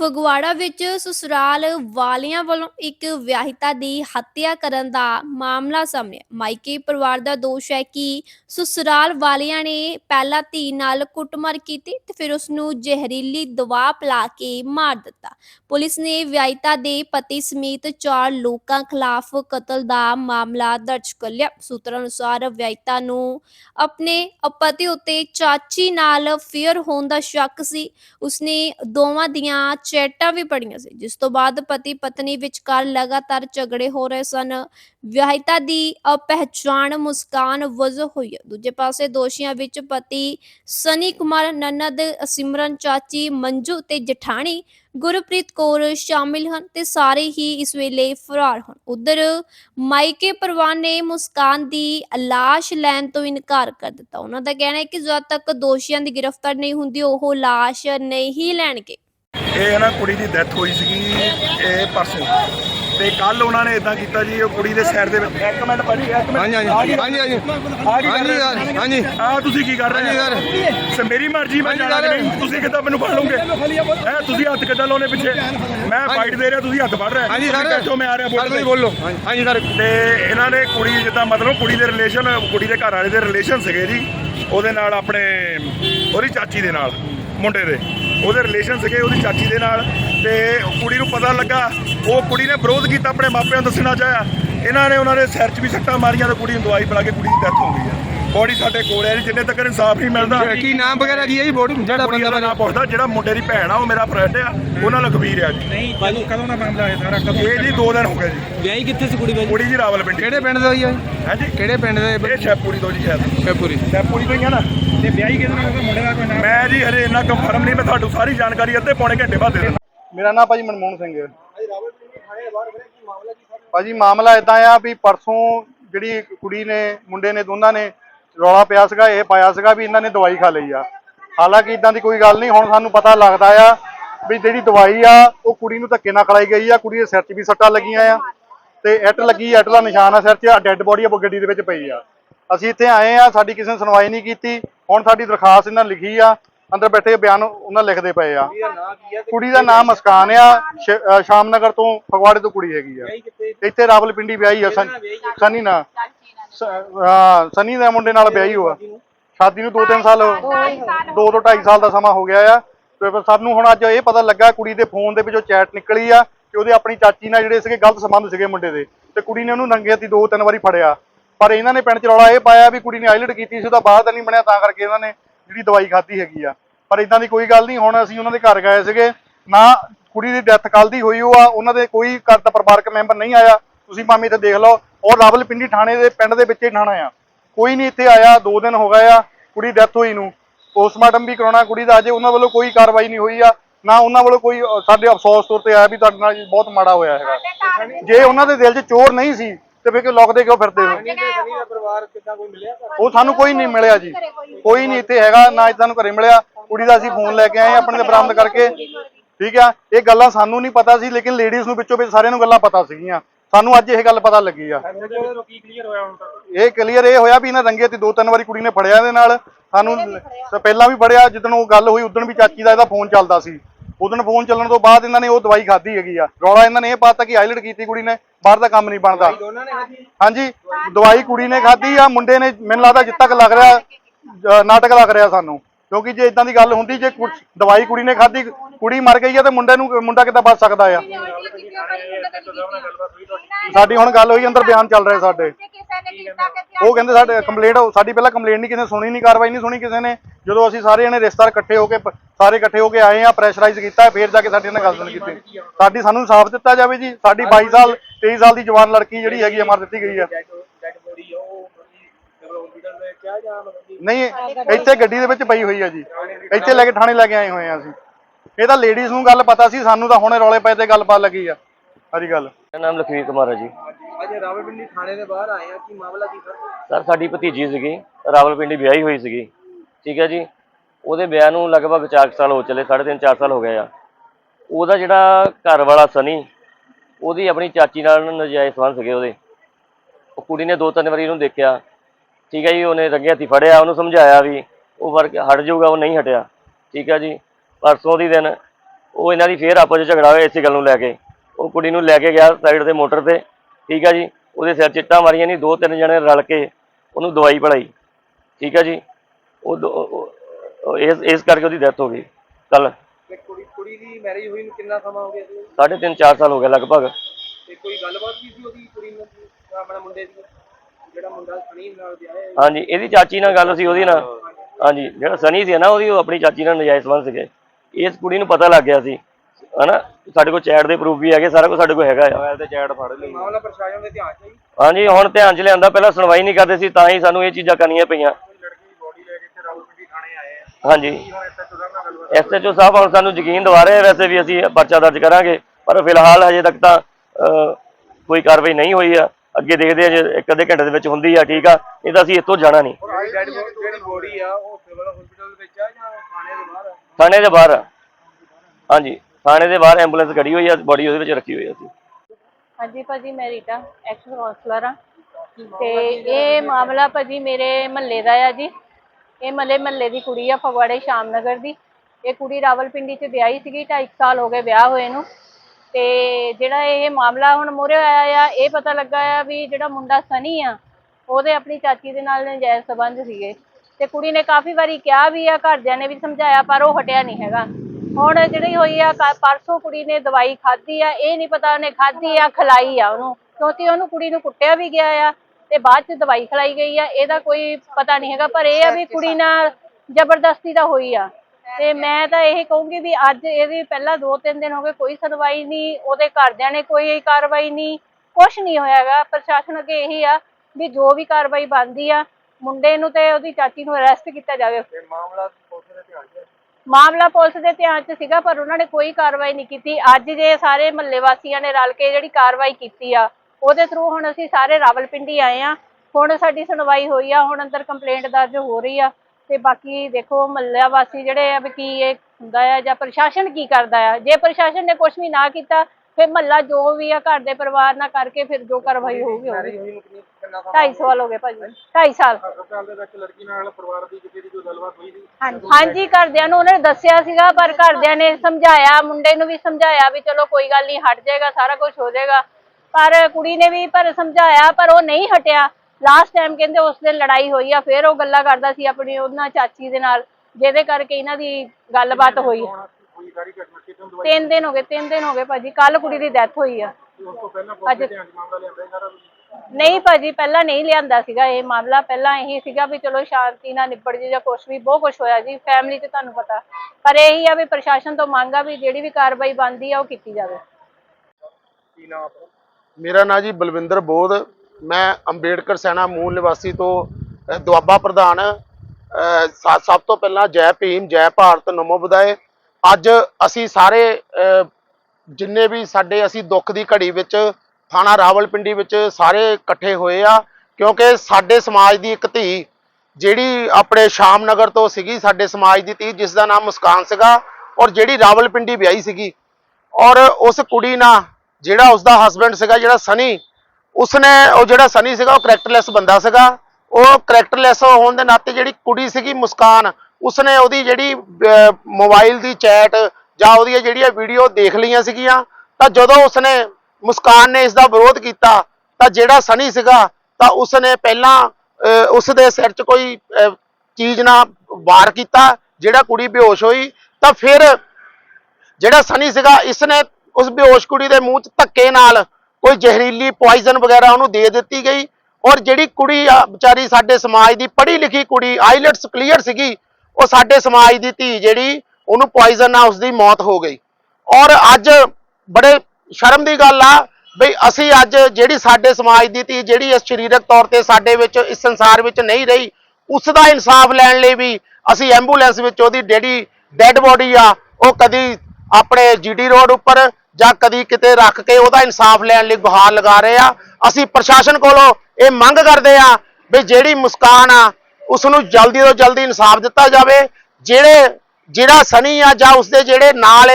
ਫਗਵਾੜਾ ਵਿੱਚ ਸਸੁਰਾਲ ਵਾਲਿਆਂ ਵੱਲੋਂ ਇੱਕ ਵਿਆਹਿਤਾ ਦੀ ਹੱਤਿਆ ਕਰਨ ਦਾ ਮਾਮਲਾ ਸਾਹਮਣੇ ਮਾਇਕੇ ਪਰਿਵਾਰ ਦਾ ਦੋਸ਼ ਹੈ ਕਿ ਸਸੁਰਾਲ ਵਾਲਿਆਂ ਨੇ ਪਹਿਲਾਂ ਧੀ ਨਾਲ ਕੁੱਟਮਾਰ ਕੀਤੀ ਤੇ ਫਿਰ ਉਸ ਨੂੰ ਜ਼ਹਿਰੀਲੀ ਦਵਾ ਪਿਲਾ ਕੇ ਮਾਰ ਦਿੱਤਾ। ਪੁਲਿਸ ਨੇ ਵਿਆਹਿਤਾ ਦੇ ਪਤੀ ਸਮੇਤ ਚਾਰ ਲੋਕਾਂ ਖਿਲਾਫ ਕਤਲ ਦਾ ਮਾਮਲਾ ਦਰਜ ਕਰ ਲਿਆ। ਸੂਤਰਾਂ ਅਨੁਸਾਰ ਵਿਆਹਿਤਾ ਨੂੰ ਆਪਣੇ ਪਤੀ ਉੱਤੇ ਚਾਚੀ ਨਾਲ ਫੇਅਰ ਹੋਣ ਦਾ ਸ਼ੱਕ ਸੀ। ਉਸਨੇ ਦੋਵਾਂ ਦੀਆਂ ਚੈਟਾਂ ਵੀ ਪੜੀਆਂ ਸੀ, ਜਿਸ ਤੋਂ ਬਾਅਦ ਪਤੀ ਪਤਨੀ ਵਿਚਕਾਰ ਲਗਾਤਾਰ ਝਗੜੇ ਹੋ ਰਹੇ ਸਨ। ਵਿਆਹਿਤਾ ਦੀ ਅਪਹਿਚਾਣ ਮੁਸਕਾਨ ਵਜੋਂ ਹੋਈ ਹੈ। ਦੂਜੇ ਪਾਸੇ ਦੋਸ਼ੀਆਂ ਵਿੱਚ ਪਤੀ ਸਨੀ ਕੁਮਾਰ, ਨਨਦ, ਸਿਮਰਨ ਚਾਚੀ, ਮੰਜੂ ਤੇ ਜਠਾਣੀ, ਗੁਰਪ੍ਰੀਤ ਕੌਰ ਸ਼ਾਮਿਲ ਹਨ ਤੇ ਸਾਰੇ ਹੀ ਇਸ ਵੇਲੇ ਫਰਾਰ ਹਨ। ਉਧਰ ਮਾਇਕੇ ਪਰਿਵਾਰ ਨੇ ਮੁਸਕਾਨ ਦੀ ਲਾਸ਼ ਲੈਣ ਤੋਂ ਇਨਕਾਰ ਕਰ ਦਿੱਤਾ। ਉਹਨਾਂ ਦਾ ਕਹਿਣਾ ਹੈ ਕਿ ਜਦ ਤੱਕ ਦੋਸ਼ੀਆਂ ਦੀ ਗ੍ਰਿਫਤਾਰ ਨਹੀਂ ਹੁੰਦੀ, ਉਹ ਲਾਸ਼ ਨਹੀਂ ਲੈਣਗੇ। ਇਹ ਨਾ ਕੁੜੀ ਦੀ ਡੈਥ ਹੋਈ ਸੀਗੀ ਇਹ ਪਰਸੋਂ। ਤੇ ਕੱਲ ਉਹਨਾਂ ਨੇ ਇਦਾਂ ਕੀਤਾ ਜੀ ਉਹ ਕੁੜੀ ਦੇ ਸਾਈਡ ਦੇ ਵਿੱਚ ਇੱਕ ਮਿੰਟ ਭਾਜੀ ਇੱਕ ਮਿੰਟ। ਹਾਂਜੀ ਹਾਂਜੀ ਹਾਂਜੀ ਹਾਂਜੀ? ਹਾਂਜੀ ਹਾਂਜੀ ਆ ਤੁਸੀਂ ਕੀ ਕਰ ਰਹੇ ਹੋ? ਸੇ ਮੇਰੀ ਮਰਜ਼ੀ ਮੈਂ ਜਾਣਾ ਸਰ। ਨਹੀਂ ਤੁਸੀਂ ਕਿੱਦਾਂ ਮੈਨੂੰ ਫੜ ਲਓਗੇ? ਹੈ ਤੁਸੀਂ ਹੱਥ ਕਿੱਦਾਂ ਲਾਉਣੇ ਪਿੱਛੇ? ਮੈਂ ਫਾਈਟ ਦੇ ਰਿਹਾ ਤੁਸੀਂ ਹੱਥ ਫੜ ਰਹੇ ਹਾਂਜੀ ਸਰ। ਬੈਠੋ ਮੈਂ ਆ ਰਿਹਾ ਸਰ ਤੁਸੀਂ ਬੋਲ ਬੋਲੋ। ਹਾਂਜੀ ਹਾਂਜੀ ਸਰ। ਤੇ ਇਹਨਾਂ ਨੇ ਕੁੜੀ ਜਿੱਦਾਂ ਮਤਲਬ ਕੁੜੀ ਦੇ ਰਿਲੇਸ਼ਨ ਕੁੜੀ ਦੇ ਘਰ ਵਾਲੇ ਦੇ ਰਿਲੇਸ਼ਨ ਸੀਗੇ ਜੀ। ਉਹਦੇ ਨਾਲ ਆਪਣੇ ਉਹਦੀ ਚਾਚੀ ਦੇ ਨਾਲ। ਮੁੰਡੇ ਦੇ। ਉਹਦੇ ਰਿਲੇਸ਼ਨ ਸੀਗੇ ਉਹਦੀ ਚਾਚੀ ਦੇ ਨਾਲ ਤੇ ਕੁੜੀ ਨੂੰ ਪਤਾ ਲੱਗਾ ਉਹ ਕੁੜੀ ਨੇ ਵਿਰੋਧ ਕੀਤਾ ਆਪਣੇ ਮਾਪਿਆਂ ਨੂੰ ਦੱਸਣਾ ਚਾਹਿਆ। ਇਹਨਾਂ ਨੇ ਉਹਨਾਂ ਦੇ ਸਿਰ 'ਚ ਵੀ ਸੱਟਾਂ ਮਾਰੀਆਂ ਤੇ ਕੁੜੀ ਨੂੰ ਦਵਾਈ ਪਿਲਾ ਕੇ ਕੁੜੀ ਦੀ ਡੈਥ ਹੋ ਗਈ ਹੈ ਬੋਡੀ ਸਾਡੇ ਕੋਲ ਹੈ ਜਿੰਨੇ ਤੱਕ ਇਨਸਾਫ ਨਹੀਂ ਮਿਲਦਾ। ਕੀ ਨਾਮ ਵਗੈਰਾ ਕੀ ਹੈ ਜੀ ਬੋਡੀ ਜਿਹੜਾ ਬੰਦਾ ਦਾ ਨਾਮ ਪੁੱਛਦਾ ਜਿਹੜਾ ਮੁੰਡੇ ਦੀ ਭੈਣ ਆ ਉਹ ਮੇਰਾ ਫਰੈਂਡ ਆ ਉਹਨਾਂ ਲਖਬੀਰ ਆ ਜੀ। ਨਹੀਂ ਕਦੋਂ ਕਦੋਂ ਦਾ ਮਾਮਲਾ ਹੈ ਸਾਰਾ? ਕਦੋਂ ਇਹ ਜੀ 2 ਦਿਨ ਹੋ ਗਏ ਜੀ। ਵਿਆਹੀ ਕਿੱਥੇ ਸੀ ਕੁੜੀ ਬਾਈ ਕੁੜੀ ਜੀ ਰਾਵਲਪਿੰਡੀ। ਕਿਹੜੇ ਪਿੰਡ ਦਾ ਹੋਈ ਹੈ ਹਾਂਜੀ ਕਿਹੜੇ ਪਿੰਡ ਦੇ? ਇਹ ਸ਼ੈਪੂਰੀ ਤੋਂ ਜੀ ਸ਼ਾਇਦ। ਫੈਪੂਰੀ ਸ਼ੈਪੂਰੀ ਤੋਂ ਹੀ ਆ ਨਾ। ਤੇ ਵਿਆਹੀ ਕਿਹਦੇ ਨਾਲ ਹੋਗਾ ਮੁੰਡੇ ਦਾ ਕੋਈ ਨਾਮ? ਮੈਂ ਜੀ ਹਰੇ ਇੰਨਾ ਕੰਫਰਮ ਨਹੀਂ ਮੈਂ ਤੁਹਾਨੂੰ ਸਾਰੀ ਜਾਣਕਾਰੀ ਅੱਧੇ ਪੌਣੇ ਘੰਟੇ ਬਾਅਦ ਦੇ ਦਿੰਦਾ। ਮੇਰਾ ਨਾਮ ਭਾਜੀ ਮਨਮੋਹਨ ਸਿੰਘ ਹੈ। ਭਾਜੀ ਮਾਮਲਾ ਇਦਾਂ ਆ ਵੀ ਪਰਸੋਂ ਜਿਹੜੀ ਕੁੜੀ ਨੇ ਮੁੰਡੇ ਨੇ ਦੋਨਾਂ ਨੇ ਰੌਲਾ ਪਿਆ ਸੀਗਾ ਇਹ ਪਾਇਆ ਸੀਗਾ ਵੀ ਇਹਨਾਂ ਨੇ ਦਵਾਈ ਖਾ ਲਈ ਆ। ਹਾਲਾਂਕਿ ਇਦਾਂ ਦੀ ਕੋਈ ਗੱਲ ਨਹੀਂ ਹੁਣ ਸਾਨੂੰ ਪਤਾ ਲੱਗਦਾ ਆ ਵੀ ਜਿਹੜੀ ਦਵਾਈ ਆ ਉਹ ਕੁੜੀ ਨੂੰ ਧੱਕੇ ਨਾਲ ਖਲਾਈ ਗਈ ਆ ਕੁੜੀ ਦੇ ਸਿਰ 'ਚ ਵੀ ਸੱਟਾਂ ਲੱਗੀਆਂ ਆ ਤੇ ਇੱਟ ਲੱਗੀ ਇੱਟ ਦਾ ਨਿਸ਼ਾਨ ਆ ਸਿਰ 'ਚ ਡੈੱਡ ਬੋਡੀ ਆ ਗੱਡੀ ਦੇ ਵਿੱਚ ਪਈ ਆ। ਅਸੀਂ ਇੱਥੇ ਆਏ ਆ ਸਾਡੀ ਕਿਸੇ ਨੇ ਸੁਣਵਾਈ ਨਹੀਂ ਕੀਤੀ। ਹੁਣ ਸਾਡੀ ਦਰਖਾਸਤ ਇਹਨਾਂ ਲਿਖੀ ਆ ਅੰਦਰ ਬੈਠੇ ਬਿਆਨ ਉਹਨਾਂ ਲਿਖਦੇ ਪਏ ਆ। ਕੁੜੀ ਦਾ ਨਾਮ ਮਸਕਾਨ ਆ ਸ਼ਾਮਨਗਰ ਤੋਂ ਫਗਵਾੜੇ ਤੋਂ ਕੁੜੀ ਹੈਗੀ ਆ। ਇੱਥੇ ਰਾਵਲਪਿੰਡੀ ਵਿਆਹੀ ਆ ਸਨ- ਸਨੀ ਨਾਲ। ਸਨੀ ਦੇ ਮੁੰਡੇ ਨਾਲ ਵਿਆਹੀ ਹੋਆ। ਸ਼ਾਦੀ ਨੂੰ 2-3 ਸਾਲ 2 ਤੋਂ 2.5 ਸਾਲ ਦਾ ਸਮਾਂ ਹੋ ਗਿਆ ਆ। ਤੇ ਫਿਰ ਸਾਨੂੰ ਹੁਣ ਅੱਜ ਇਹ ਪਤਾ ਲੱਗਾ ਕੁੜੀ ਦੇ ਫੋਨ ਦੇ ਵਿੱਚੋਂ ਚੈਟ ਨਿਕਲੀ ਆ ਕਿ ਉਹਦੇ ਆਪਣੀ ਚਾਚੀ ਨਾਲ ਜਿਹੜੇ ਸੀਗੇ ਗਲਤ ਸੰਬੰਧ ਸੀਗੇ ਮੁੰਡੇ ਦੇ। ਤੇ ਕੁੜੀ ਨੇ ਉਹਨੂੰ ਨੰਗੇ ਹੱਥੀ ਦੋ ਤਿੰਨ ਵਾਰੀ ਫੜਿਆ। ਪਰ ਇਹਨਾਂ ਨੇ ਪਿੰਡ ਚ ਰੌਲਾ ਇਹ ਪਾਇਆ ਵੀ ਕੁੜੀ ਨੇ ਆਈਲਟ ਕੀਤੀ ਸੀ ਉਹਦਾ ਬਾਹਰ ਦਾ ਨਹੀਂ ਬਣਿਆ ਤਾਂ ਕਰਕੇ ਇਹਨਾਂ ਨੇ ਜਿਹੜੀ ਦਵਾਈ ਖਾਧੀ ਹੈਗੀ ਆ। ਪਰ ਇਦਾਂ ਦੀ ਕੋਈ ਗੱਲ ਨਹੀਂ ਹੁਣ ਅਸੀਂ ਉਹਨਾਂ ਦੇ ਘਰ ਗਏ ਸੀਗੇ ਨਾ ਕੁੜੀ ਦੀ ਡੈਥ ਕੱਲ ਦੀ ਹੋਈ ਉਹ ਆ ਉਹਨਾਂ ਦੇ ਕੋਈ ਘਰ ਦਾ ਪਰਿਵਾਰਕ ਮੈਂਬਰ ਨਹੀਂ ਆਇਆ। ਤੁਸੀਂ ਭਾਵੇਂ ਇੱਥੇ ਦੇਖ ਲਓ ਔਰ ਰਾਵਲਪਿੰਡੀ ਥਾਣੇ ਦੇ ਪਿੰਡ ਦੇ ਵਿੱਚ ਹੀ ਥਾਣਾ ਆ। ਕੋਈ ਨਹੀਂ ਇੱਥੇ ਆਇਆ 2 ਦਿਨ ਹੋ ਗਏ ਆ ਕੁੜੀ ਡੈਥ ਹੋਈ ਨੂੰ। ਪੋਸਟਮਾਰਟਮ ਵੀ ਕਰਾਉਣਾ ਕੁੜੀ ਦਾ ਅਜੇ ਉਹਨਾਂ ਵੱਲੋਂ ਕੋਈ ਕਾਰਵਾਈ ਨਹੀਂ ਹੋਈ ਆ ਨਾ ਉਹਨਾਂ ਵੱਲੋਂ ਕੋਈ ਸਾਡੇ ਅਫਸੋਸ ਤੌਰ ਤੇ ਆਇਆ ਵੀ ਤੁਹਾਡੇ ਨਾਲ ਬਹੁਤ ਮਾੜਾ ਹੋਇਆ ਹੈਗਾ। ਜੇ ਉਹਨਾਂ ਦੇ ਦਿਲ 'ਚ ਚੋਰ ਨਹੀਂ ਸੀ ਤੇ ਫਿਰ ਕਿ ਲੁਕਦੇ ਕਿਉਂ ਫਿਰਦੇ ਹੋ? ਉਹ ਸਾਨੂੰ ਕੋਈ ਨਹੀਂ ਮਿਲਿਆ ਜੀ। ਕੋਈ ਨਹੀਂ। ਇੱਥੇ ਹੈਗਾ ਨਾ ਇਦਾਂ ਨੂੰ ਘਰੇ ਮਿਲਿਆ। ਕੁੜੀ ਦਾ ਅਸੀਂ ਫੋਨ ਲੈ ਕੇ ਆਏ ਆਪਣੇ ਤੇ ਬਰਾਮਦ ਕਰਕੇ। ਠੀਕ ਆ ਇਹ ਗੱਲਾਂ ਸਾਨੂੰ ਨਹੀਂ ਪਤਾ ਸੀ ਲੇਕਿਨ ਲੇਡੀਜ਼ ਨੂੰ ਵਿੱਚੋਂ ਵਿੱਚ ਸਾਰਿਆਂ ਨੂੰ ਗੱਲਾਂ ਪਤਾ ਸੀਗੀਆਂ। ਸਾਨੂੰ ਅੱਜ ਇਹ ਗੱਲ ਪਤਾ ਲੱਗੀ ਆ। ਕੀ ਕਲੀਅਰ ਹੋਇਆ ਹੁਣ ਤੱਕ ਇਹ ਕਲੀਅਰ ਇਹ ਹੋਇਆ ਵੀ ਇਹਨਾਂ ਰੰਗੇ ਤੇ ਦੋ ਤਿੰਨ ਵਾਰੀ ਕੁੜੀ ਨੇ ਫੜਿਆ ਇਹਦੇ ਨਾਲ। ਸਾਨੂੰ ਤੇ ਪਹਿਲਾਂ ਵੀ ਫੜਿਆ ਜਿੱਦਣ ਉਹ ਗੱਲ ਹੋਈ ਉਦੋਂ ਵੀ ਚਾਚੀ ਦਾ ਇਹਦਾ ਫੋਨ ਚੱਲਦਾ ਸੀ। ਉਦੋਂ ਫੋਨ ਚੱਲਣ ਤੋਂ ਬਾਅਦ ਇਹਨਾਂ ਨੇ ਉਹ ਦਵਾਈ ਖਾਧੀ ਹੈਗੀ ਆ। ਰੌਲਾ ਇਹਨਾਂ ਨੇ ਇਹ ਪਾਤਾ ਕਿ ਆਈਲਟ ਕੀਤੀ ਕੁੜੀ ਨੇ ਬਾਹਰ ਦਾ ਕੰਮ ਨਹੀਂ ਬਣਦਾ। ਹਾਂਜੀ ਦਵਾਈ ਕੁੜੀ ਨੇ ਖਾਧੀ ਆ ਮੁੰਡੇ ਨੇ ਮੈਨੂੰ ਲੱਗਦਾ ਜਿੱਤ ਤੱਕ ਲੱਗ ਰਿਹਾ ਨਾਟਕ ਲੱਗ ਰਿਹਾ ਸਾਨੂੰ। ਕਿਉਂਕਿ ਜੇ ਇਦਾਂ ਦੀ ਗੱਲ ਹੁੰਦੀ ਜੇ ਦਵਾਈ ਕੁੜੀ ਨੇ ਖਾਧੀ ਕੁੜੀ ਮਰ ਗਈ ਆ ਤੇ ਮੁੰਡੇ ਨੂੰ ਮੁੰਡਾ ਕਿੱਦਾਂ ਬਚ ਸਕਦਾ ਆ ਸਾਡੀ ਹੁਣ ਗੱਲ ਹੋਈ ਅੰਦਰ ਬਿਆਨ ਚੱਲ ਰਿਹਾ ਸਾਡੇ ਉਹ ਕਹਿੰਦੇ ਸਾਡੇ ਕੰਪਲੇਂਟ ਸਾਡੀ ਪਹਿਲਾਂ ਕੰਪਲੇਂਟ ਨਹੀਂ ਕਿਸੇ ਨੇ ਸੁਣੀ ਨਹੀਂ ਕਾਰਵਾਈ ਨਹੀਂ ਸੁਣੀ ਕਿਸੇ ਨੇ ਜਦੋਂ ਅਸੀਂ ਸਾਰੇ ਜਣੇ ਰਿਸ਼ਤੇਦਾਰ ਇਕੱਠੇ ਹੋ ਕੇ ਸਾਰੇ ਇਕੱਠੇ ਹੋ ਕੇ ਆਏ ਆ ਪ੍ਰੈਸ਼ਰਾਈਜ਼ ਕੀਤਾ ਫੇਰ ਜਾ ਕੇ ਸਾਡੀ ਨਾਲ ਗੱਲ ਸੁਣ ਕੀਤੀ ਸਾਡੀ ਸਾਨੂੰ ਇਨਸਾਫ ਦਿੱਤਾ ਜਾਵੇ ਜੀ ਸਾਡੀ 22 ਸਾਲ 23 ਸਾਲ ਦੀ ਜਵਾਨ ਲੜਕੀ ਜਿਹੜੀ ਹੈਗੀ ਆ ਮਾਰ ਦਿੱਤੀ ਗਈ ਆ ਨਹੀਂ ਇੱਥੇ ਗੱਡੀ ਦੇ ਵਿੱਚ ਪਈ ਹੋਈ ਆ ਜੀ ਇੱਥੇ ਲੈ ਕੇ ਥਾਣੇ ਲੈ ਕੇ ਆਏ ਹੋਏ ਆ ਅਸੀਂ ਇਹ ਤਾਂ ਲੇਡੀਜ਼ ਨੂੰ ਗੱਲ ਪਤਾ ਸੀ ਸਾਨੂੰ ਤਾਂ ਹੁਣੇ ਰੌਲੇ ਪਏ ਤੇ ਗੱਲ ਪਤਾ ਲੱਗੀ ਆ। ਸਾਰੀ ਗੱਲ। ਮੇਰਾ ਨਾਮ ਲਖਵੀਰ ਕੁਮਾਰ ਹੈ ਜੀ। ਅੱਜ ਰਾਵਲਪਿੰਡੀ ਥਾਣੇ ਦੇ ਬਾਹਰ ਆਏ ਆ ਕੀ ਮਾਮਲਾ ਕੀ ਸਰ? ਸਰ ਸਾਡੀ ਭਤੀਜੀ ਸੀਗੀ ਰਾਵਲਪਿੰਡੀ ਵਿਆਹੀ ਹੋਈ ਸੀਗੀ। ਠੀਕ ਹੈ ਜੀ? ਉਹਦੇ ਵਿਆਹ ਨੂੰ ਲਗਭਗ 4 ਸਾਲ ਹੋ ਚੱਲੇ 3.5 4 ਸਾਲ ਹੋ ਗਏ ਆ। ਉਹਦਾ ਜਿਹੜਾ ਘਰ ਵਾਲਾ ਸਨੀ ਉਹਦੀ ਆਪਣੀ ਚਾਚੀ ਨਾਲ ਨਜਾਇਜ਼ ਸੰਬੰਧ ਸੀਗੇ ਉਹਦੇ। ਉਹ ਕੁੜੀ ਨੇ ਦੋ ਤਿੰਨ ਵਾਰੀ ਉਹਨੂੰ ਦੇਖਿਆ। ਠੀਕ ਹੈ ਜੀ ਉਹਨੇ ਰੰਗੇ ਹੱਥੀ ਫੜਿਆ ਉਹਨੂੰ ਸਮਝਾਇਆ ਵੀ ਉਹ ਵਰਕ ਹਟ ਜਾਊਗਾ ਉਹ ਨਹੀਂ ਹਟਿਆ। ਠੀਕ ਹੈ ਜੀ? ਪਰਸੋਂ ਦੀ ਦਿਨ ਉਹ ਇਹਨਾਂ ਦੀ ਫੇਰ ਆਪਸ ਵਿੱਚ ਝਗੜਾ ਹੋਇਆ ਇਸੇ ਗੱਲ ਨੂੰ ਲੈ ਕੇ। ਉਹ ਕੁੜੀ ਨੂੰ ਲੈ ਕੇ ਗਿਆ ਸਾਈਡ ਤੇ ਮੋਟਰ ਤੇ। ਠੀਕ ਆ ਜੀ? ਉਹਦੇ ਸਿਰ ਚਿੱਟਾਂ ਮਾਰੀਆਂ ਨਹੀਂ ਦੋ ਤਿੰਨ ਜਣੇ ਰਲ ਕੇ ਉਹਨੂੰ ਦਵਾਈ ਪੜਾਈ। ਠੀਕ ਆ ਜੀ? ਉਹ ਇਸ ਇਸ ਕਰਕੇ ਉਹਦੀ ਡੈਥ ਹੋ ਗਈ। ਕੱਲ। ਕੁੜੀ ਕੁੜੀ ਦੀ ਮੈਰਿਜ ਹੋਈ ਨੂੰ ਕਿੰਨਾ ਸਮਾਂ ਹੋ ਗਿਆ ਸੀ? ਸਾਢੇ ਤਿੰਨ ਚਾਰ ਸਾਲ ਹੋ ਗਏ ਲਗਭਗ। ਤੇ ਕੋਈ ਗੱਲਬਾਤ ਵੀ ਸੀ ਉਹਦੀ ਕੁੜੀ ਨਾਲ ਆਪਣੇ ਮੁੰਡੇ ਦੀ? ਜਿਹੜਾ ਮੁੰਡਾ ਸਣੀ ਨਾਲ ਵਿਆਹ ਹੈ ਹਾਂਜੀ ਇਹਦੀ ਚਾਚੀ ਨਾਲ ਗੱਲ ਸੀ ਉਹਦੀ ਨਾਲ। ਹਾਂਜੀ ਜਿਹੜਾ ਸਨੀ ਸੀ ਨਾ ਉਹਦੀ ਉਹ ਆਪਣੀ ਚਾਚੀ ਨਾਲ ਨਜਾਇਜ਼ ਸੰਬੰਧ ਸੀਗੇ। ਇਸ ਕੁੜੀ ਨੂੰ ਪਤਾ ਲੱਗ ਗਿਆ ਸੀ ਹਨਾ? ਸਾਡੇ ਕੋਲ ਚੈਟ ਦੇ ਪ੍ਰੂਫ ਵੀ ਹੈਗੇ ਸਾਰਾ ਕੁਝ ਸਾਡੇ ਕੋਲ ਹੈਗਾ ਆ। ਮੋਬਾਈਲ ਤੇ ਚੈਟ ਫੜ ਲਈ। ਮਾਮਲਾ ਪ੍ਰਸ਼ਾਸਨ ਦੇ ਧਿਆਨ ਚ ਹੈ ਜੀ। ਹਾਂਜੀ ਹੁਣ ਧਿਆਨ ਚ ਲਿਆਂਦਾ ਪਹਿਲਾਂ ਸੁਣਵਾਈ ਨਹੀਂ ਕਰਦੇ ਸੀ ਤਾਂ ਹੀ ਸਾਨੂੰ ਇਹ ਚੀਜ਼ਾਂ ਕਰਨੀਆਂ ਪਈਆਂ। ਕੋਈ ਲੜਕੀ ਦੀ ਬੋਡੀ ਲੈ ਕੇ ਇੱਥੇ ਰਾਵਲਪਿੰਡੀ ਥਾਣੇ ਆਏ ਆ। ਹਾਂਜੀ। ਐਸਐਚਓ ਸਾਹਿਬ ਹੁਣ ਸਾਨੂੰ ਯਕੀਨ ਦਿਵਾ ਰਹੇ ਵੈਸੇ ਵੀ ਅਸੀਂ ਪਰਚਾ ਦਰਜ ਕਰਾਂਗੇ ਪਰ ਫਿਲਹਾਲ ਹਜੇ ਤੱਕ ਤਾਂ ਅਹ, ਕੋਈ ਕਾਰਵਾਈ ਨਹੀਂ ਹੋਈ ਆ। ਅੱਗੇ ਦੇਖਦੇ ਆ ਜੇ ਇੱਕ ਅੱਧੇ ਘੰਟੇ ਦੇ ਵਿੱਚ ਹੁੰਦੀ ਆ ਠੀਕ ਆ ਇਹ ਤਾਂ ਅਸੀਂ ਇੱਥੋਂ ਜਾਣਾ ਨਹੀਂ। ਔਰ ਆਈ ਡੈਡ ਜਿਹੜੀ ਬੋਡੀ ਆ ਉਹ ਸਿਵਲ ਹਸਪੀਟਲ ਵਿੱਚ ਆ ਜਾਂ ਥਾਣੇ ਦੇ ਬਾਹਰ ਆ ਥਾਣੇ ਦੇ ਬਾਹਰ ਆ। ਹਾਂਜੀ, ਥਾਣੇ ਦੇ ਬਾਹਰ ਐਂਬੂਲੈਂਸ ਖੜੀ ਹੋਈ ਆ ਬੋਡੀ ਉਹਦੇ ਵਿੱਚ ਰੱਖੀ ਹੋਈ ਆ ਅਸੀਂ ਹਾਂਜੀ ਭਾਜੀ, ਮੈਂ ਰੀਟਾ ਐਕਸ ਕਾਉਂਸਲਰ ਆ। ਤੇ ਇਹ ਮਾਮਲਾ ਭਾਜੀ ਮੇਰੇ ਮਹੱਲੇ ਦਾ ਆ ਜੀ। ਇਹ ਮਹੱਲੇ ਮਹੱਲੇ ਦੀ ਕੁੜੀ ਆ ਫਗਵਾੜੇ ਸ਼ਾਮਨਗਰ ਦੀ। ਇਹ ਕੁੜੀ ਰਾਵਲਪਿੰਡੀ 'ਚ ਵਿਆਹੀ ਸੀਗੀ 2.5 ਸਾਲ ਹੋ ਗਏ ਵਿਆਹ ਹੋਏ ਨੂੰ। ਤੇ ਜਿਹੜਾ ਇਹ ਮਾਮਲਾ ਹੁਣ ਮੂਹਰੇ ਆਇਆ ਆ, ਇਹ ਪਤਾ ਲੱਗਾ ਆ ਵੀ ਜਿਹੜਾ ਮੁੰਡਾ ਸਨੀ ਆ, ਉਹਦੇ ਆਪਣੀ ਚਾਚੀ ਦੇ ਨਾਲ ਨਜਾਇਜ਼ ਸੰਬੰਧ ਸੀਗੇ। ਤੇ ਕੁੜੀ ਨੇ ਕਾਫੀ ਵਾਰੀ ਕਿਹਾ ਵੀ ਆ, ਘਰਦਿਆਂ ਨੇ ਵੀ ਸਮਝਾਇਆ, ਪਰ ਉਹ ਹਟਿਆ ਨਹੀਂ ਹੈਗਾ। ਹੁਣ ਜਿਹੜੀ ਹੋਈ ਆ ਪਰਸੋਂ ਕੁੜੀ ਨੇ ਦਵਾਈ ਖਾਧੀ ਆ, ਇਹ ਨਹੀਂ ਪਤਾ ਉਹਨੇ ਖਾਧੀ ਆ, ਖਲਾਈ ਆ ਉਹਨੂੰ। ਕਿਉਂਕਿ ਉਹਨੂੰ ਕੁੜੀ ਨੂੰ ਕੁੱਟਿਆ ਵੀ ਗਿਆ ਆ ਤੇ ਬਾਅਦ ਚ ਦਵਾਈ ਖਲਾਈ ਗਈ ਆ, ਇਹਦਾ ਕੋਈ ਪਤਾ ਨਹੀਂ ਹੈਗਾ, ਪਰ ਇਹ ਆ ਵੀ ਕੁੜੀ ਨਾਲ ਜ਼ਬਰਦਸਤੀ ਦਾ ਹੋਈ ਆ। ਤੇ ਮੈਂ ਤਾਂ ਇਹ ਕਹੂੰਗੀ ਵੀ ਅੱਜ ਇਹਦੀ ਪਹਿਲਾਂ ਦੋ ਤਿੰਨ ਦਿਨ ਹੋ ਗਏ ਕੋਈ ਸੁਣਵਾਈ ਨਹੀਂ, ਉਹਦੇ ਘਰਦਿਆਂ ਨੇ ਕੋਈ ਕਾਰਵਾਈ ਨਹੀਂ ਕੁਝ ਨਹੀਂ ਹੋਇਆਗਾ ਪ੍ਰਸ਼ਾਸਨ ਅੱਗੇ ਇਹੀ ਆ ਵੀ ਜੋ ਵੀ ਕਾਰਵਾਈ ਬਣਦੀ ਆ ਮੁੰਡੇ ਨੂੰ ਤੇ ਉਹਦੀ ਚਾਚੀ ਨੂੰ ਅਰੈਸਟ ਕੀਤਾ ਜਾਵੇ। ਤੇ ਮਾਮਲਾ ਪੁਲਿਸ ਦੇ ਧਿਆਨ ਚ ਹੈ। ਮਾਮਲਾ ਪੁਲਿਸ ਦੇ ਧਿਆਨ 'ਚ ਸੀਗਾ ਪਰ ਉਹਨਾਂ ਨੇ ਕੋਈ ਕਾਰਵਾਈ ਨਹੀਂ ਕੀਤੀ। ਅੱਜ ਜੇ ਸਾਰੇ ਮਹੱਲੇ ਵਾਸੀਆਂ ਨੇ ਰਲ ਕੇ ਜਿਹੜੀ ਕਾਰਵਾਈ ਕੀਤੀ ਆ ਉਹਦੇ ਥਰੂ ਹੁਣ ਅਸੀਂ ਸਾਰੇ ਰਾਵਲਪਿੰਡੀ ਆਏ ਆ। ਹੁਣ ਸਾਡੀ ਸੁਣਵਾਈ ਹੋਈ ਆ ਹੁਣ ਅੰਦਰ ਕੰਪਲੇਂਟ ਦਰਜ ਹੋ ਰਹੀ ਆ। ਤੇ ਬਾਕੀ ਦੇਖੋ ਮਹੱਲਾ ਵਾਸੀ ਜਿਹੜੇ ਆ ਵੀ ਕੀ ਇਹ ਹੁੰਦਾ ਆ ਜਾਂ ਪ੍ਰਸ਼ਾਸਨ ਕੀ ਕਰਦਾ ਆ? ਜੇ ਪ੍ਰਸ਼ਾਸਨ ਨੇ ਕੁਝ ਵੀ ਨਾ ਕੀਤਾ ਫਿਰ ਮਹੱਲਾ ਜੋ ਵੀ ਆ ਘਰ ਦੇ ਪਰਿਵਾਰ ਨਾਲ ਕਰਕੇ ਫਿਰ ਜੋ ਕਾਰਵਾਈ ਹੋਊਗੀ ਮੈਰਿਜ ਹੋਊਗੀ ਹੋਈ ਨੂੰ ਕਿੰਨੀ ਕਿੰਨਾ ਸਮਾਂ 2.5 ਸਾਲ ਹੋ ਗਏ ਭਾਜੀ। 2.5 ਸਾਲ। ਹਸਪਤਾਲ ਦੇ ਵਿੱਚ ਲੜਕੀ ਨਾਲ ਪਰਿਵਾਰ ਦੀ ਕਿਸੇ ਦੀ ਕੋਈ ਗੱਲਬਾਤ ਹੋਈ ਸੀ? ਹਾਂਜੀ। ਘਰਦਿਆਂ ਨੂੰ ਉਹਨਾਂ ਨੇ ਦੱਸਿਆ ਸੀਗਾ ਪਰ ਘਰਦਿਆਂ ਨੇ ਸਮਝਾਇਆ ਮੁੰਡੇ ਨੂੰ ਵੀ ਸਮਝਾਇਆ ਵੀ ਚਲੋ ਕੋਈ ਗੱਲ ਨਹੀਂ ਹਟ ਜਾਏਗਾ ਸਾਰਾ ਕੁਝ ਹੋ ਜਾਏਗਾ। ਪਰ ਕੁੜੀ ਨੇ ਵੀ ਪਰ ਸਮਝਾਇਆ ਪਰ ਉਹ ਨਹੀਂ ਹਟਿਆ। ਲਾਸਟ ਟਾਈਮ ਕਹਿੰਦੇ ਉਸ ਦਿਨ ਲੜਾਈ ਹੋਈ ਆ ਫਿਰ ਉਹ ਗੱਲਾਂ ਕਰਦਾ ਸੀ ਆਪਣੀ ਉਹਨਾਂ ਚਾਚੀ ਦੇ ਨਾਲ ਜਿਹਦੇ ਕਰਕੇ ਇਹਨਾਂ ਦੀ ਗੱਲਬਾਤ ਹੋਈ। ਹੁਣ ਕੋਈ ਸਾਰੀ ਘਟਨਾ ਕਿਦੋਂ ਦਵਾਈ ਤਿੰਨ ਦਿਨ ਹੋ ਗਏ ਤਿੰਨ ਦਿਨ ਹੋ ਗਏ ਭਾਜੀ। ਕੱਲ ਕੁੜੀ ਦੀ ਡੈਥ ਹੋਈ ਆ। ਉਸ ਤੋਂ ਪਹਿਲਾਂ ਪੁਲਿਸ ਦੇ ਧਿਆਨ ਚ ਮਾਮਲਾ ਲਿਆਂਦਾ ਸੀ ਸਾਰਾ ਨਹੀਂ ਭਾਜੀ ਪਹਿਲਾਂ ਨਹੀਂ ਲਿਆਂਦਾ ਸੀਗਾ ਇਹ ਮਾਮਲਾ। ਪਹਿਲਾਂ ਇਹੀ ਸੀਗਾ ਵੀ ਚਲੋ ਸ਼ਾਂਤੀ ਨਾਲ ਨਿਬੜ ਜੇ ਜਾਂ ਕੁਛ ਵੀ ਬਹੁਤ ਕੁਛ ਹੋਇਆ ਜੀ। ਫੈਮਿਲੀ 'ਚ ਤੁਹਾਨੂੰ ਪਤਾ। ਪਰ ਇਹੀ ਆ ਵੀ ਪ੍ਰਸ਼ਾਸਨ ਤੋਂ ਮੰਗ ਆ ਵੀ ਜਿਹੜੀ ਵੀ ਕਾਰਵਾਈ ਬਣਦੀ ਆ ਉਹ ਕੀਤੀ ਜਾਵੇ। ਕੀ ਨਾਮ ਆਪਣਾ? ਮੇਰਾ ਨਾਂ ਜੀ ਬਲਵਿੰਦਰ ਬੋਧ। ਮੈਂ ਅੰਬੇਡਕਰ ਸੈਨਾ ਮੂਲ ਨਿਵਾਸੀ ਤੋਂ ਦੁਆਬਾ ਪ੍ਰਧਾਨ ਸਾ- ਸਭ ਤੋਂ ਪਹਿਲਾਂ ਜੈ ਭੀਮ ਜੈ ਭਾਰਤ ਨਮੋ ਬੁਦਾਏ ਅੱਜ ਅਸੀਂ ਸਾਰੇ ਜਿੰਨੇ ਵੀ ਸਾਡੇ ਅਸੀਂ ਦੁੱਖ ਦੀ ਘੜੀ ਵਿੱਚ ਥਾਣਾ ਰਾਵਲਪਿੰਡੀ ਵਿੱਚ ਸਾਰੇ ਇਕੱਠੇ ਹੋਏ ਆ, ਕਿਉਂਕਿ ਸਾਡੇ ਸਮਾਜ ਦੀ ਇੱਕ ਧੀ ਜਿਹੜੀ ਆਪਣੇ ਸ਼ਾਮ ਨਗਰ ਤੋਂ ਸੀਗੀ, ਸਾਡੇ ਸਮਾਜ ਦੀ ਧੀ ਜਿਸ ਦਾ ਨਾਮ ਮੁਸਕਾਨ ਸੀਗਾ, ਔਰ ਜਿਹੜੀ ਰਾਵਲਪਿੰਡੀ ਵਿਆਹੀ ਸੀਗੀ। ਔਰ ਉਸ ਕੁੜੀ ਨਾਲ ਜਿਹੜਾ ਉਸਦਾ ਹਸਬੰਡ ਸੀਗਾ, ਜਿਹੜਾ ਸਨੀ, ਉਸਨੇ ਉਹ ਜਿਹੜਾ ਸਨੀ ਸੀਗਾ, ਉਹ ਕਰੈਕਟਰਲੈਸ ਬੰਦਾ ਸੀਗਾ। ਉਹ ਕਰੈਕਟਰਲੈਸ ਹੋਣ ਦੇ ਨਾਤੇ ਜਿਹੜੀ ਕੁੜੀ ਸੀਗੀ ਮੁਸਕਾਨ ਉਸਨੇ ਉਹਦੀ ਜਿਹੜੀ ਮੋਬਾਈਲ ਦੀ ਚੈਟ ਜਾਂ ਉਹਦੀਆਂ ਜਿਹੜੀਆਂ ਵੀਡੀਓ ਦੇਖ ਲਈਆਂ ਸੀਗੀਆਂ, ਤਾਂ ਜਦੋਂ ਉਸਨੇ ਮੁਸਕਾਨ ਨੇ ਇਸ ਦਾ ਵਿਰੋਧ ਕੀਤਾ, ਤਾਂ ਜਿਹੜਾ ਸਨੀ ਸੀਗਾ, ਤਾਂ ਉਸਨੇ ਪਹਿਲਾਂ ਉਸ ਦੇ ਸਿਰ 'ਚ ਕੋਈ ਚੀਜ਼ ਨਾਲ ਵਾਰ ਕੀਤਾ, ਜਿਹੜਾ ਕੁੜੀ ਬੇਹੋਸ਼ ਹੋਈ, ਤਾਂ ਫਿਰ ਜਿਹੜਾ ਸਨੀ ਸੀਗਾ, ਇਸਨੇ ਉਸ ਬੇਹੋਸ਼ ਕੁੜੀ ਦੇ ਮੂੰਹ 'ਚ ਧੱਕੇ ਨਾਲ ਕੋਈ ਜ਼ਹਿਰੀਲੀ ਪੋਇਜ਼ਨ ਵਗੈਰਾ ਉਹਨੂੰ ਦੇ ਦਿੱਤੀ ਗਈ, ਔਰ ਜਿਹੜੀ ਕੁੜੀ ਆ, ਵਿਚਾਰੀ ਸਾਡੇ ਸਮਾਜ ਦੀ ਪੜ੍ਹੀ ਲਿਖੀ ਕੁੜੀ ਆਈਲੈਟਸ ਕਲੀਅਰ ਸੀਗੀ ਉਹ ਸਾਡੇ ਸਮਾਜ ਦੀ ਧੀ ਜਿਹੜੀ, ਉਹਨੂੰ ਪੋਇਜ਼ਨ ਨਾਲ ਉਸਦੀ ਮੌਤ ਹੋ ਗਈ। ਔਰ ਅੱਜ ਬੜੇ ਸ਼ਰਮ ਦੀ ਗੱਲ ਆ ਬਈ ਅਸੀਂ ਅੱਜ ਜਿਹੜੀ ਸਾਡੇ ਸਮਾਜ ਦੀ ਧੀ ਜਿਹੜੀ ਇਸ ਸਰੀਰਕ ਤੌਰ ਤੇ ਸਾਡੇ ਵਿੱਚ, ਇਸ ਸੰਸਾਰ ਵਿੱਚ ਨਹੀਂ ਰਹੀ ਉਸ ਦਾ ਇਨਸਾਫ ਲੈਣ ਲਈ ਵੀ ਅਸੀਂ ਐਂਬੂਲੈਂਸ ਵਿੱਚ ਉਹਦੀ ਜਿਹੜੀ ਡੈੱਡ ਬੋਡੀ ਆ, ਉਹ ਕਦੀ ਆਪਣੇ ਜੀਟੀ ਰੋਡ ਉੱਪਰ ਜਾਂ ਕਦੀ ਕਿਤੇ ਰੱਖ ਕੇ ਉਹਦਾ ਇਨਸਾਫ ਲੈਣ ਲਈ ਗੁਹਾਰ ਲਗਾ ਰਹੇ ਆ। ਅਸੀਂ ਪ੍ਰਸ਼ਾਸਨ ਕੋਲੋਂ ਇਹ ਮੰਗ ਕਰਦੇ ਆ ਵੀ ਜਿਹੜੀ ਮੁਸਕਾਨ ਆ ਉਸ ਨੂੰ ਜਲਦੀ ਤੋਂ ਜਲਦੀ ਇਨਸਾਫ ਦਿੱਤਾ ਜਾਵੇ। ਜਿਹੜੇ, ਜਿਹੜਾ ਸਨੀ ਆ ਜਾਂ ਉਸਦੇ ਜਿਹੜੇ ਨਾਲ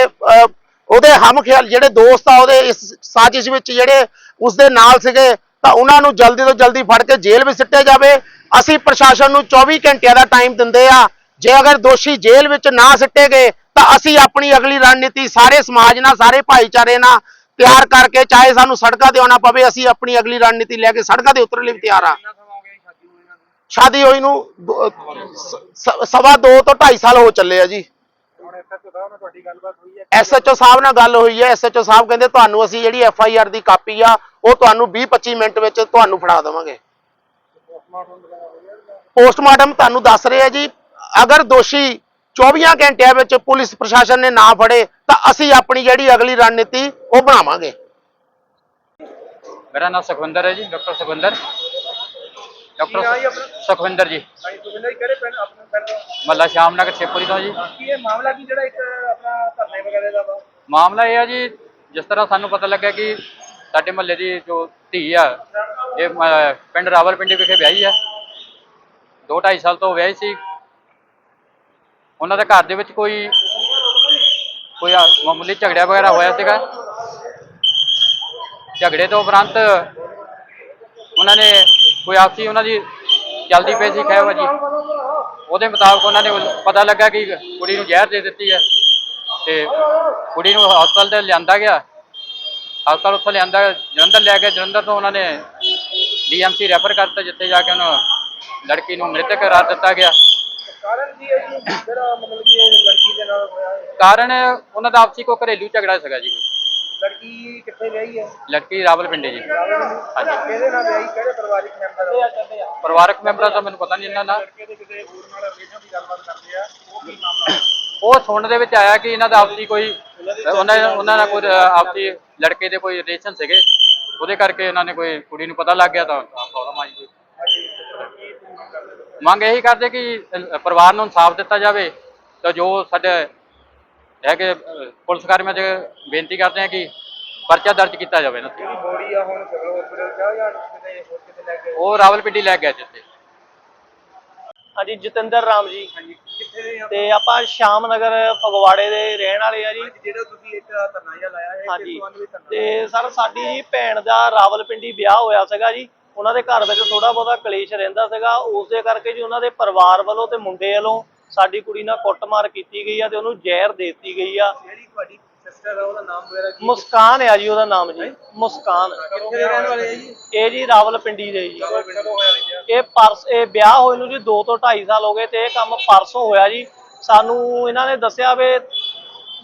ਉਹਦੇ ਹਮ ਖਿਆਲ, ਜਿਹੜੇ ਦੋਸਤ ਆ ਉਹਦੇ ਇਸ ਸਾਜ਼ਿਸ਼ ਵਿੱਚ ਜਿਹੜੇ ਉਸਦੇ ਨਾਲ ਸੀਗੇ, ਤਾਂ ਉਹਨਾਂ ਨੂੰ ਜਲਦੀ ਤੋਂ ਜਲਦੀ ਫੜ ਕੇ ਜੇਲ੍ਹ ਵਿੱਚ ਸਿੱਟਿਆ ਜਾਵੇ। ਅਸੀਂ ਪ੍ਰਸ਼ਾਸਨ ਨੂੰ 24 ਘੰਟਿਆਂ ਦਾ ਟਾਈਮ ਦਿੰਦੇ ਆ। ਜੇ ਅਗਰ ਦੋਸ਼ੀ ਜੇਲ੍ਹ ਵਿੱਚ ਨਾ ਸਿੱਟੇ ਗਏ, ਤਾਂ ਅਸੀਂ ਆਪਣੀ ਅਗਲੀ ਰਣਨੀਤੀ ਸਾਰੇ ਸਮਾਜ ਨਾਲ, ਸਾਰੇ ਭਾਈਚਾਰੇ ਨਾਲ ਤਿਆਰ ਕਰਕੇ, ਚਾਹੇ ਸਾਨੂੰ ਸੜਕਾਂ ਤੇ ਆਉਣਾ ਪਵੇ, ਅਸੀਂ ਆਪਣੀ ਅਗਲੀ ਰਣਨੀਤੀ ਲੈ ਕੇ ਸੜਕਾਂ ਤੇ ਉਤਰਨ ਲਈ ਵੀ ਤਿਆਰ ਆ ਕਿੰਨਾ ਸਮਾਂ ਹੋ ਗਿਆ ਜੀ ਸ਼ਾਦੀ ਨੂੰ ਇਹਨਾਂ ਨੂੰ ਸ਼ਾਦੀ ਹੋਈ ਨੂੰ ਸ- ਸਵਾ ਦੋ ਤੋਂ 2.5 ਸਾਲ ਹੋ ਚੱਲੇ ਆ ਜੀ। ਹੁਣ ਐਸਐਚਓ ਸਾਹਿਬ ਨਾਲ ਤੁਹਾਡੀ ਗੱਲਬਾਤ ਹੋਈ ਹੈ ਐਸਐਚਓ ਸਾਹਿਬ ਨਾਲ ਗੱਲ ਹੋਈ ਹੈ ਐਸਐਚਓ ਸਾਹਿਬ ਕਹਿੰਦੇ ਤੁਹਾਨੂੰ ਅਸੀਂ ਜਿਹੜੀ ਐਫਆਈਆਰ ਦੀ ਕਾਪੀ ਆ, ਉਹ ਤੁਹਾਨੂੰ 20-25 ਮਿੰਟ ਵਿੱਚ ਤੁਹਾਨੂੰ ਫੜਾ ਦੇਵਾਂਗੇ। ਪੋਸਟਮਾਰਟਮ ਤੁਹਾਨੂੰ ਦੱਸ ਰਹੇ ਆ ਜੀ, ਅਗਰ ਦੋਸ਼ੀ 24 ਘੰਟਿਆਂ ਵਿੱਚ ਪੁਲਿਸ ਪ੍ਰਸ਼ਾਸਨ ਨੇ ਨਾ ਫੜੇ, ਤਾਂ ਅਸੀਂ ਆਪਣੀ ਜਿਹੜੀ ਅਗਲੀ ਰਣਨੀਤੀ ਉਹ ਬਣਾਵਾਂਗੇ। ਮੇਰਾ ਨਾਮ ਸੁਖਵਿੰਦਰ ਹੈ ਜੀ, ਡਾਕਟਰ ਸੁਖਵਿੰਦਰ। ਆਪਣਾ? ਸੁਖਵਿੰਦਰ ਜੀ। ਮੱਲਾ ਸ਼ਾਮ ਨਗਰ ਛੇਪੁਰੀ ਤੋਂ ਜੀ। ਕੀ ਇਹ ਮਾਮਲਾ ਕੀ ਜਿਹੜਾ ਇੱਕ ਆਪਣਾ ਧਰਨੇ ਵਗੈਰੇ ਦਾ ਵਾ? ਮਾਮਲਾ ਇਹ ਆ ਜੀ ਜਿਸ ਤਰ੍ਹਾਂ ਸਾਨੂੰ ਪਤਾ ਲੱਗਾ ਕਿ ਸਾਡੇ ਮਹੱਲੇ ਦੀ ਜੋ ਧੀ ਆ ਇਹ ਅਹ, ਪਿੰਡ ਰਾਵਲਪਿੰਡੀ ਵਿਖੇ ਵਿਆਹੀ ਆ। ਦੋ ਢਾਈ ਸਾਲ ਤੋਂ ਵਿਆਹੀ ਸੀ। ਉਹਨਾਂ ਦੇ ਘਰ ਦੇ ਵਿੱਚ ਕੋਈ ਕੋਈ ਆ- ਮਾਮੂਲੀ ਝਗੜਾ ਵਗੈਰਾ ਹੋਇਆ ਸੀਗਾ। ਝਗੜੇ ਤੋਂ ਉਪਰੰਤ ਉਹਨਾਂ ਨੇ ਕੋਈ ਆਪਸੀ ਉਹਨਾਂ ਦੀ ਚੱਲਦੀ ਪਈ ਸੀ ਖਹਿਬਾਜੀ ਉਹਦੇ ਮੁਤਾਬਕ ਉਹਨਾਂ ਨੇ ਪਤਾ ਲੱਗਾ ਕਿ ਕੁੜੀ ਨੂੰ ਜ਼ਹਿਰ ਦੇ ਦਿੱਤੀ ਹੈ ਤੇ ਕੁੜੀ ਨੂੰ ਹਸਪਤਾਲ ਤੇ ਲਿਆਂਦਾ ਗਿਆ। ਹਸਪਤਾਲ ਉੱਥੋਂ ਲਿਆਂਦਾ ਜਲੰਧਰ ਲੈ ਕੇ ਜਲੰਧਰ ਤੋਂ ਉਹਨਾਂ ਨੇ ਡੀਐਮਸੀ ਰੈਫਰ ਕਰਤਾ ਜਿੱਥੇ ਜਾ ਕੇ ਉਹਨੂੰ ਲੜਕੀ ਨੂੰ ਮ੍ਰਿਤਕ ਕਰਾਰ ਦਿੱਤਾ ਗਿਆ। ਕਾਰਨ ਕੀ ਹੈ ਜੀ? ਜਿਹੜਾ ਮਤਲਬ ਕਿ ਲੜਕੀ ਦੇ ਨਾਲ ਹੋਇਆ ਕਾਰਨ ਉਹਨਾਂ ਦਾ ਆਪਸੀ ਕੋ ਘਰੇਲੂ ਝਗੜਾ ਸੀਗਾ ਜੀ ਕੋਈ। ਲੜਕੀ ਕਿੱਥੇ ਵਿਆਹੀ ਹੈ? ਲੜਕੀ ਰਾਵਲਪਿੰਡੀ ਜੀ। ਹਾਂਜੀ। ਕਿਹਦੇ ਨਾਲ ਵਿਆਹੀ? ਕਿਹੜੇ ਪਰਿਵਾਰਿਕ ਮੈਂਬਰ ਆ ਪਰਿਵਾਰਕ ਮੈਂਬਰਾਂ ਦਾ ਮੈਨੂੰ ਪਤਾ ਨਹੀਂ ਇਹਨਾਂ ਦਾ। ਲੜਕੇ ਦੇ ਕਿਤੇ ਹੋਰ ਨਾਲ ਰਿਲੇਸ਼ਨ ਦੀ ਗੱਲਬਾਤ ਕਰਦੇ ਆ ਉਹ ਕੀ ਮਾਮਲਾ ਉਹ ਸੁਣਨ ਦੇ ਵਿੱਚ ਆਇਆ ਕਿ ਇਹਨਾਂ ਦਾ ਆਪਸੀ ਕੋਈ ਉਹਨਾਂ ਉਹਨਾਂ ਦਾ ਕੋਈ ਆਪਸੀ ਲੜਕੇ ਦੇ ਕੋਈ ਰਿਲੇਸ਼ਨ ਸੀਗੇ। ਉਹਦੇ ਕਰਕੇ ਇਹਨਾਂ ਨੇ ਕੋਈ ਕੁੜੀ ਨੂੰ ਪਤਾ ਲੱਗ ਗਿਆ ਤਾਂ ਪ੍ਰੋਬਲਮ ਆਈ ਕੋਈ ਮੰਗ ਇਹੀ ਕਰਦੇ ਕਿ ਪਰਿਵਾਰ ਨੂੰ ਇਨਸਾਫ ਦਿੱਤਾ ਜਾਵੇ ਤਾਂ ਜੋ ਸਾਡੇ ਹੈ ਕਿ ਪੁਲਿਸ ਕਰਮੀਆਂ 'ਚ ਬੇਨਤੀ ਕਰਦੇ ਆ ਕਿ ਪਰਚਾ ਦਰਜ ਕੀਤਾ ਜਾਵੇ ਨਾ। ਜਿਹੜੀ ਬੋਡੀ ਆ ਹੁਣ ਸਿਵਲ ਹਸਪੀਟਲ ਚ ਆ ਜਾਂ ਕਿਤੇ ਹੋਰ ਕਿਤੇ ਲੈ ਕੇ ਉਹ ਰਾਵਲਪਿੰਡੀ ਲੈ ਗਿਆ ਜਿੱਥੇ ਹਾਂਜੀ ਜਤਿੰਦਰ ਰਾਮ ਜੀ। ਕਿੱਥੇ ਦੇ ਆ? ਤੇ ਆਪਾਂ ਸ਼ਾਮ ਨਗਰ ਫਗਵਾੜੇ ਦੇ ਰਹਿਣ ਵਾਲੇ ਆ ਜੀ। ਜਿਹੜਾ ਤੁਸੀਂ ਇੱਕ ਧਰਨਾ ਜਿਹਾ ਲਾਇਆ ਹੈ ਹਾਂਜੀ। ਕਿਸ ਸੰਬੰਧ ਵਿੱਚ ਧਰਨਾ ਤੇ ਸਰ ਸਾਡੀ ਜੀ ਭੈਣ ਦਾ ਰਾਵਲਪਿੰਡੀ ਵਿਆਹ ਹੋਇਆ ਸੀਗਾ ਜੀ। ਉਹਨਾਂ ਦੇ ਘਰ ਵਿੱਚ ਥੋੜਾ ਬਹੁਤਾ ਕਲੇਸ਼ ਰਹਿੰਦਾ ਸੀਗਾ। ਉਸ ਦੇ ਕਰਕੇ ਜੀ ਉਹਨਾਂ ਦੇ ਪਰਿਵਾਰ ਵੱਲੋਂ ਤੇ ਮੁੰਡੇ ਵੱਲੋਂ ਸਾਡੀ ਕੁੜੀ ਨਾਲ ਕੁੱਟਮਾਰ ਕੀਤੀ ਗਈ ਆ ਤੇ ਉਹਨੂੰ ਜ਼ਹਿਰ ਦੇ ਦਿੱਤੀ ਗਈ ਆ। ਜਿਹੜੀ ਤੁਹਾਡੀ ਸਿਸਟਰ ਆ ਉਹਦਾ ਨਾਮ ਵਗੈਰਾ ਕੀ ਮੁਸਕਾਨ ਆ ਜੀ ਉਹਦਾ ਨਾਮ ਜੀ। ਮੁਸਕਾਨ। ਕਿੱਥੇ ਦੇ ਰਹਿਣ ਵਾਲੇ ਆ ਜੀ? ਇਹ ਜੀ ਰਾਵਲਪਿੰਡੀ ਦੇ ਜੀ? ਇਹ ਪਰਸ ਇਹ ਵਿਆਹ ਹੋਏ ਨੂੰ ਜੀ 2 ਤੋਂ 2.5 ਸਾਲ ਹੋ ਗਏ ਤੇ ਇਹ ਕੰਮ ਪਰਸੋਂ ਹੋਇਆ ਜੀ। ਸਾਨੂੰ ਇਹਨਾਂ ਨੇ ਦੱਸਿਆ ਵੀ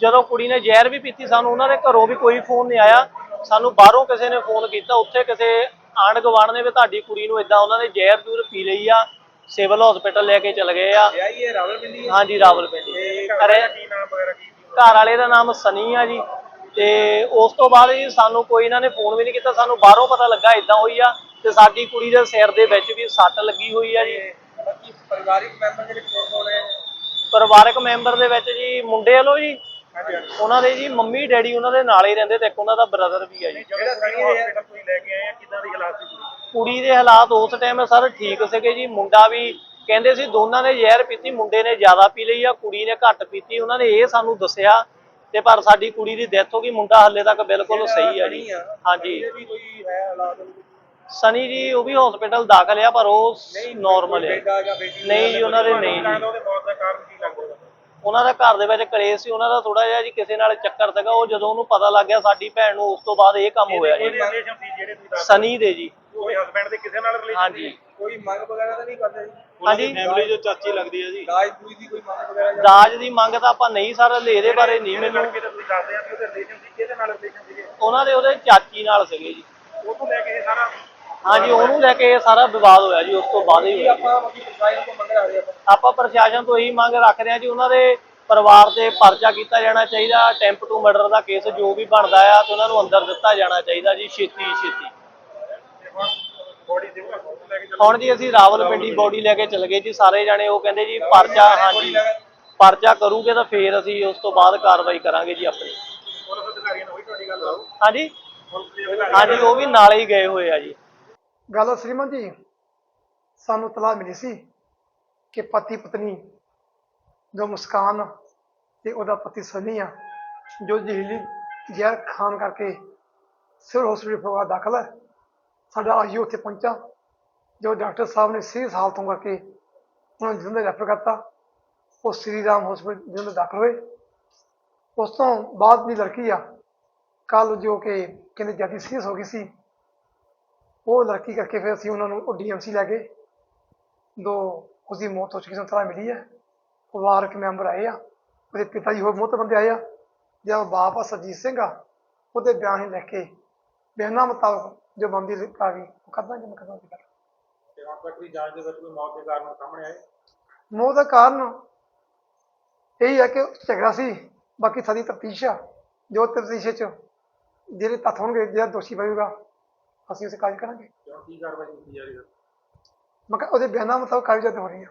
ਜਦੋਂ ਕੁੜੀ ਨੇ ਜ਼ਹਿਰ ਵੀ ਪੀਤੀ ਸਾਨੂੰ ਉਹਨਾਂ ਦੇ ਘਰੋਂ ਵੀ ਕੋਈ ਫੋਨ ਨਹੀਂ ਆਇਆ। ਸਾਨੂੰ ਬਾਹਰੋਂ ਕਿਸੇ ਨੇ ਫੋਨ ਕੀਤਾ ਉੱਥੇ ਕਿਸੇ ਆਂਢ ਗੁਆਂਢ ਨੇ ਵੀ ਤੁਹਾਡੀ ਕੁੜੀ ਨੂੰ ਇਦਾਂ ਉਹਨਾਂ ਨੇ ਜ਼ਹਿਰ ਜੂਰ ਪੀ ਲਈ ਆ। ਸਿਵਲ ਹਸਪੀਟਲ ਲੈ ਕੇ ਚਲੇ ਗਏ ਆ। ਵਿਆਹੀ ਹੈ ਰਾਵਲਪਿੰਡੀ? ਹੈ ਹਾਂਜੀ ਰਾਵਲਪਿੰਡੀ। ਤੇ ਅਰੇ ਕੀ ਨਾਮ ਵਗੈਰਾ ਕੀ ਸੀ? ਘਰ ਵਾਲੇ ਦਾ ਨਾਮ ਸਨੀ ਆ ਜੀ। ਤੇ ਉਸ ਤੋਂ ਬਾਅਦ ਜੀ ਸਾਨੂੰ ਕੋਈ ਇਹਨਾਂ ਨੇ ਫੋਨ ਵੀ ਨਹੀਂ ਕੀਤਾ ਸਾਨੂੰ ਬਾਹਰੋਂ ਪਤਾ ਲੱਗਾ ਇਦਾਂ ਹੋਈ ਆ ਤੇ ਸਾਡੀ ਕੁੜੀ ਦੇ ਸਿਰ ਦੇ ਵਿੱਚ ਵੀ ਸੱਟ ਲੱਗੀ ਹੋਈ ਆ ਜੀ। ਬਾਕੀ ਪਰਿਵਾਰਿਕ ਮੈਂਬਰ ਜਿਹੜੇ ਕੋਲ ਕੋਲ ਹੈ ਪਰਿਵਾਰਕ ਮੈਂਬਰ ਦੇ ਵਿੱਚ ਜੀ ਮੁੰਡੇ ਵੱਲੋਂ ਜੀ ਉਹਨਾਂ ਦੇ ਜੀ ਮੰਮੀ ਡੈਡੀ ਉਹਨਾਂ ਦੇ ਨਾਲ ਹੀ ਰਹਿੰਦੇ ਤੇ ਇੱਕ ਉਹਨਾਂ ਦਾ ਬ੍ਰਦਰ ਵੀ ਆ ਜੀ। ਜਿਹੜਾ ਸਣੀ ਹਸਪੀਟਲ ਤੁਸੀਂ ਲੈ ਕੇ ਆਏ ਆ ਕਿਦਾਂ ਦੀ ਹਾਲਾਤ ਸੀ ਕੁੜੀ ਦੇ ਹਾਲਾਤ ਉਸ ਟਾਈਮ ਸਰ ਠੀਕ ਸੀਗੇ ਜੀ ਮੁੰਡਾ ਵੀ ਕਹਿੰਦੇ ਸੀ ਦੋਨਾਂ ਨੇ ਜ਼ਹਿਰ ਪੀਤੀ ਮੁੰਡੇ ਨੇ ਜ਼ਿਆਦਾ ਪੀ ਲਈ ਆ ਕੁੜੀ ਨੇ ਘੱਟ ਪੀਤੀ ਉਹਨਾਂ ਨੇ ਇਹ ਸਾਨੂੰ ਦੱਸਿਆ ਤੇ ਪਰ ਸਾਡੀ ਕੁੜੀ ਦੀ ਡੈਥ ਹੋ ਗਈ ਮੁੰਡਾ ਹੱਲੇ ਤੱਕ ਬਿਲਕੁਲ ਸਹੀ ਆ ਜੀ। ਹਾਂਜੀ। ਸਨੀ ਜੀ ਉਹ ਵੀ ਹਸਪੀਟਲ ਦਾਖਲ ਆ ਪਰ ਉਹ ਨਾਰਮਲ ਹੈ ਨਹੀਂ ਜੀ ਉਹਨਾਂ ਦੇ ਨਹੀਂ ਜੀ। ਉਹਨਾਂ ਦਾ ਘਰ ਦੇ ਵਿੱਚ ਕਲੇਸ਼ ਸੀ ਉਹਨਾਂ ਦਾ ਥੋੜਾ ਜਿਹਾ ਜੀ ਕਿਸੇ ਨਾਲ ਚੱਕਰ ਸੀਗਾ ਉਹ ਜਦੋਂ ਉਹਨੂੰ ਪਤਾ ਲੱਗ ਗਿਆ ਸਾਡੀ ਭੈਣ ਨੂੰ ਉਸ ਤੋਂ ਬਾਅਦ ਇਹ ਕੰਮ ਹੋਇਆ ਜੀ। ਰਿਲੇਸ਼ਨ ਸੀ ਜਿਹੜੇ ਤੁਸੀਂ ਦੱਸ ਸਨੀ ਦੇ ਜੀ। ਕੋਈ ਹਸਬੰਡ ਦੇ ਕਿਸੇ ਨਾਲ ਰਿਲੇਸ਼ਨ ਹਾਂਜੀ। ਕੋਈ ਮੰਗ ਵਗੈਰਾ ਤਾਂ ਨਹੀਂ ਕਰਦੇ ਜੀ? ਹਾਂਜੀ। ਫੈਮਿਲੀ ਜੋ ਚਾਚੀ ਲੱਗਦੀ ਹੈ ਜੀ। ਦਾਜ ਦੂਜ ਦੀ ਕੋਈ ਮੰਗ ਵਗੈਰਾ ਜਾਂ ਦਾਜ ਦੀ ਮੰਗ ਤਾਂ ਆਪਾਂ ਨਹੀਂ ਸਰ ਇਹਦੇ ਬਾਰੇ ਨਹੀਂ ਮੈਨੂੰ। ਲੜਕੇ ਤਾਂ ਤੁਸੀਂ ਦੱਸਦੇ ਆ ਕਿ ਉਹਦੇ ਰਿਲੇਸ਼ਨ ਸੀ ਕਿਹਦੇ ਨਾਲ ਰਿਲੇਸ਼ਨ ਸੀਗੇ? ਉਹਨਾਂ ਦੇ ਉਹਦੇ ਚਾਚੀ ਨਾਲ ਸੀਗੇ ਜੀ। ਉਹ ਤੋਂ ਲੈ ਕੇ ਸਾਰਾ ਹਾਂਜੀ ਉਹਨੂੰ ਲੈ ਕੇ ਇਹ ਸਾਰਾ ਵਿਵਾਦ ਹੋਇਆ ਜੀ ਉਸ ਤੋਂ ਬਾਅਦ ਹੀ ਹੋਇਆ। ਆਪਾਂ ਮੱਕੀ ਪ੍ਰਸ਼ਾਸਨ ਤੋਂ ਮੰਗ ਰਹੇ ਆਪਾਂ। ਆਪਾਂ ਪ੍ਰਸ਼ਾਸਨ ਤੋਂ ਇਹੀ ਮੰਗ ਰੱਖਦੇ ਹਾਂ ਜੀ ਉਹਨਾਂ ਦੇ ਪਰਿਵਾਰ ਤੇ ਪਰਚਾ ਕੀਤਾ ਜਾਣਾ ਚਾਹੀਦਾ ਅਟੈਂਪਟ ਟੂ ਮਰਡਰ ਦਾ ਕੇਸ ਜੋ ਵੀ ਬਣਦਾ ਆ ਤੇ ਉਹਨਾਂ ਨੂੰ ਅੰਦਰ ਦਿੱਤਾ ਜਾਣਾ ਚਾਹੀਦਾ ਜੀ ਛੇਤੀ ਛੇਤੀ। ਬੋਡੀ ਦੇ ਉਹ ਲੈ ਕੇ ਹੁਣ ਜੀ ਅਸੀਂ ਰਾਵਲਪਿੰਡੀ ਬੋਡੀ ਲੈ ਕੇ ਚਲੇ ਗਏ ਜੀ ਸਾਰੇ ਜਾਣੇ ਉਹ ਕਹਿੰਦੇ ਜੀ ਪਰਚਾ ਹਾਂਜੀ ਪਰਚਾ ਕਰੂਗੇ ਤਾਂ ਫੇਰ ਅਸੀਂ ਉਸ ਤੋਂ ਬਾਅਦ ਕਾਰਵਾਈ ਕਰਾਂਗੇ ਜੀ ਆਪਣੀ। ਪੁਲਿਸ ਅਧਿਕਾਰੀਆਂ ਨਾਲ ਹੋਈ ਤੁਹਾਡੀ ਗੱਲ ਹਾਂਜੀ? ਪੁਲਿਸ ਦੇ ਅਧਿਕਾਰੀ ਹਾਂਜੀ ਉਹ ਵੀ ਨਾਲ ਹੀ ਗਏ ਹੋਏ ਆ ਜੀ। ਗੱਲ ਸ਼੍ਰੀਮਨ ਜੀ, ਸਾਨੂੰ ਤਲਾਹ ਮਿਲੀ ਸੀ ਕਿ ਪਤੀ ਪਤਨੀ ਜੋ ਮੁਸਕਾਨ ਤੇ ਉਹਦਾ ਪਤੀ ਸਨੀ ਆ, ਜੋ ਜ਼ਹਿਰੀਲੀ ਜ਼ਹਿਰ ਖਾਨ ਕਰਕੇ ਸਿਵਲ ਹਸਪੀਟਲ ਫਗਵਾੜਾ ਦਾਖਲ ਹੈ ਸਾਡਾ ਆਈਓ ਉੱਥੇ ਪਹੁੰਚਾ, ਜੋ ਡਾਕਟਰ ਸਾਹਿਬ ਨੇ ਸੀਰੀਅਸ ਹਾਲਤੋਂ ਕਰਕੇ ਉਹਨਾਂ ਨੂੰ ਜਲੰਧਰ ਰੈਫਰ ਕਰਤਾ, ਉਹ ਸ੍ਰੀ ਰਾਮ ਹਸਪੀਟਲ ਜਲੰਧਰ ਦਾਖਲ ਹੋਏ। ਉਸ ਤੋਂ ਬਾਅਦ ਦੀ ਲੜਕੀ ਆ ਕੱਲ ਜੋ ਕਿ ਕਹਿੰਦੇ ਜ਼ਿਆਦਾ ਸੀਰੀਅਸ ਹੋ ਗਈ ਸੀ ਉਹ ਲੜਕੀ ਕਰਕੇ ਫਿਰ ਅਸੀਂ ਉਹਨਾਂ ਨੂੰ ਡੀਐਮਸੀ ਲੈ ਗਏ ਦੋ ਉਸਦੀ ਮੌਤ ਹੋ ਚੁੱਕੀ ਸੀ ਤਰਾ ਮਿਲੀ ਹੈ। ਪਰਿਵਾਰਕ ਮੈਂਬਰ ਆਏ ਆ ਉਹਦੇ ਪਿਤਾ ਜੀ ਹੋਰ ਬਹੁਤ ਬੰਦੇ ਆਏ ਆ ਜਿਹੜਾ ਬਾਪ ਆ ਸਰਜੀਤ ਸਿੰਘ ਆ ਉਹਦੇ ਬਿਆਨ ਹੀ ਲਿਖ ਕੇ ਬਿਆਨਾਂ ਮੁਤਾਬਕ ਜੋ ਬੰਦੀ ਕਾਰਵਾਈ ਉਹ ਕਰਦਾ ਜਿਵੇਂ ਕਰਦਾ ਸੀ ਤੇ ਹੁਣ ਤੱਕ ਦੀ ਜਾਂਚ ਦੇ ਵਿੱਚ ਕੋਈ ਮੌਤ ਦੇ ਕਾਰਨ ਸਾਹਮਣੇ ਆਏ? ਮੌਤ ਦਾ ਕਾਰਨ ਇਹ ਹੈ ਕਿ ਝਗੜਾ ਸੀ ਬਾਕੀ ਸਾਡੀ ਤਫਤੀਸ਼ ਆ ਜੋ ਤਫਤੀਸ਼ ਚ ਜਿਹੜੇ ਤੱਥ ਹੋਣਗੇ ਜਿਹੜਾ ਦੋਸ਼ੀ ਬਣੇਗਾ ਅਸੀਂ ਉਸੇ ਕਾਰਜ ਕਰਾਂਗੇ ਕਿਉਂ ਕੀ ਕਾਰਵਾਈ ਕੀਤੀ ਜਾ ਰਹੀ ਹੈ? ਮੈਂ ਕਿਹਾ ਉਹਦੇ ਬਿਆਨਾਂ ਮੁਤਾਬਕ ਕਾਰਜ ਹੋ ਰਹੀ ਹੈ